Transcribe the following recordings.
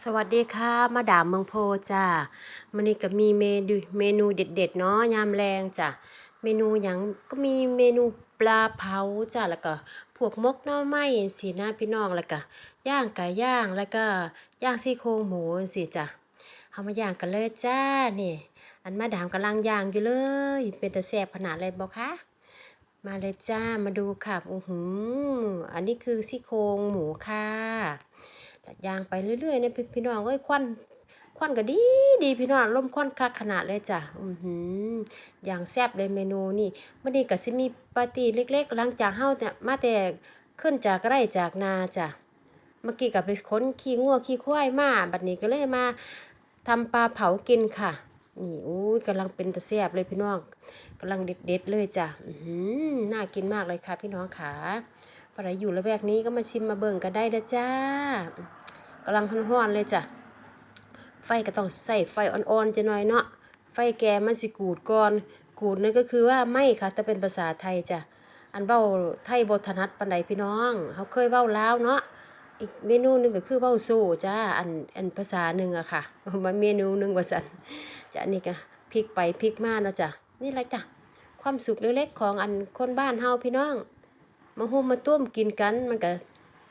สวัสดีค่ะมาดามเมืองโพจ้ามันนี้ก็มีเมนูเมนูเด็ดๆเนาะยามแรงจ้ะเมนูหยังก็มีเมนูปลาเผาจ้ะแล้วก็พวกมกหน่อไม้สินะพี่น้องแล้วก็ย่างไก่ย่างแล้วก็ย่างซี่โครงหมูสิจ้ะเอามาย่างกันเลยจ้านี่อันมาดามกำลังย่างอยู่เลย เป็นตะแซ่บขนาดเลยบ่คะมาเลยจ้ามาดูค่ะโอ้โหอันนี้คือซี่โครงหมูค่ะ ยางไปเรื่อยๆเนี่ยพี่น้องเอ้ยควันควันก็ดีดีพี่น้องลมควันคักขนาดเลยจ้ะอือหืออย่างแซ่บเลยเมนูนี่มื่อนี้ก็สิมีปาร์ตี้เล็กๆหลังจากเฮาเนี่ยมาแต่ขึ้นจากไร่จากนาจ้ะเมื่อกี้ก็ไปค้นขี้งัวขี้ควายมาบัดนี้ก็เลยมาทำปลาเผากินค่ะ นี่อุ้ยกำลังเป็นตะแซ่บเลยพี่น้องกำลังเด็ดๆเลยจ้ะอือหือน่ากินมากเลยค่ะพี่น้องขา ปลาอยู่ละแวกนี้ก็มาชิมมาเบิ่งกันได้นะจ้ากำลังร้อนๆเลยจ้ะ ไฟก็ต้องใส่ไฟอ่อนๆจะหน่อยเนาะ ไฟแกมันสิกูดก่อน กูดนั่นก็คือว่าไม่ค่ะแต่เป็นภาษาไทยจ้ะ อันเว้าไทยบ่ถนัดปานใดพี่น้อง เขาเคยเว้าลาวเนาะ อีกเมนูหนึงก็คือเว้าโซ่จ้า อันอันภาษาหนึ่งอะค่ะ มาเมนูหนึ่งว่าซั่นจ้ะนนี้ก็พลิกไปพลิกมาเนาะจ้ะ นี่แหละจ้ะ ความสุขเล็กๆของอันคนบ้านเฮาพี่น้อง มาหุ้มมาต้มกินกันมันก็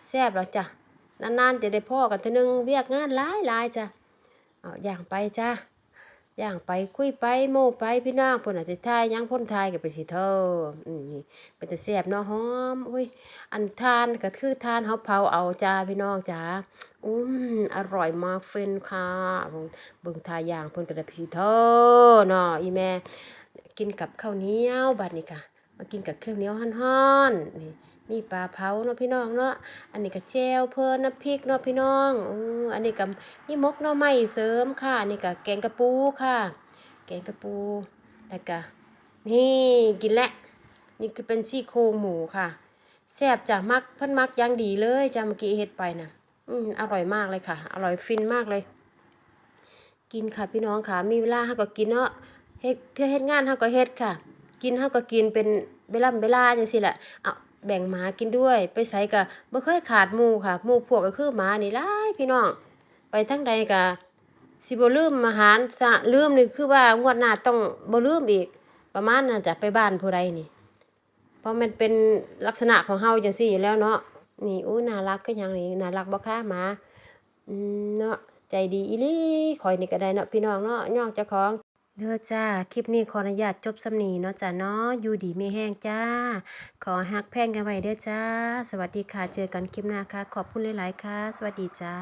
แซ่บแล้วจ้ะนานๆจะได้พ่อกันทีนึงเวียกงานหลายหลายๆจ้ะเอาอย่างไปจ้ะอย่างไปคุยไปโม่ไปพี่น้องพ่นอาจจะทายยังพ่นทายกับไปสิเธออืมนี่เป็นแต่แซ่บเนาะหอมอุ้ยอันทานก็คือทานเฮาเผาเอาจ้าพี่น้องจ้าอืมอร่อยมากเฟนค่ะเบิ่งทายอย่างพ่นก็ได้ไปสิเธอเนาะอีแม่กินกับข้าวเหนียวบัดนี้ค่ะ มากินกับข้าวเหนียวฮ้อนๆนี่มีปลาเผาเนาะพี่น้องเนาะ อันนี้ก็แจวเพิ่นน้ำพริกเนาะพี่น้องอืออันนี้ก็นี่มกหน่อไม้เสริมค่ะ อันนี้ก็แกงกระปูค่ะ แกงกระปูแล้วก็นี่กินแล้วนี่คือเป็นซี่โครงหมูค่ะ แซ่บจ้ะมักเพิ่นมักอย่างดีเลยจ้ะเมื่อกี้เฮ็ดไปน่ะอืมอร่อยมากเลยค่ะ อร่อยฟินมากเลย กินค่ะพี่น้องค่ะ มีเวลาเฮาก็กินเนาะเฮ็ดเทื่อเฮ็ดงานเฮาก็เฮ็ดค่ะ กินเฮาก็กินเป็นเวลาเวลาจังซี่แหละเอาแบ่งหมากินด้วย ไปไสก็บ่เคยขาดหมู่ค่ะหมู่พวกก็คือหมานี่หลายพี่น้องไปทางใดก็สิบ่ลืมอาหารซะลืมนี่คือว่างวดหน้าต้องบ่ลืมอีก ประมาณนั้นจ้ะไปบ้านผู้ใดนี่ เพราะมันเป็นลักษณะของเฮาจังซี่อยู่แล้วเนาะนี่อู้น่ารักคือหยังนี่น่ารักบ่คะหมาอืมเนาะใจดีอีหลีข่อยนี่ก็ได้เนาะพี่น้องเนาะย่องเจ้าของ เด้อจ้า คลิปนี้ขออนุญาตจบสำนีเนาะจ้าเนาะอยู่ดีไม่แห้งจ้า ขอฮักแพ่งกันไว้เด้อจ้า สวัสดีค่ะ เจอกันคลิปหน้าค่ะ ขอบคุณหลาย ๆ ค่ะ สวัสดีจ้า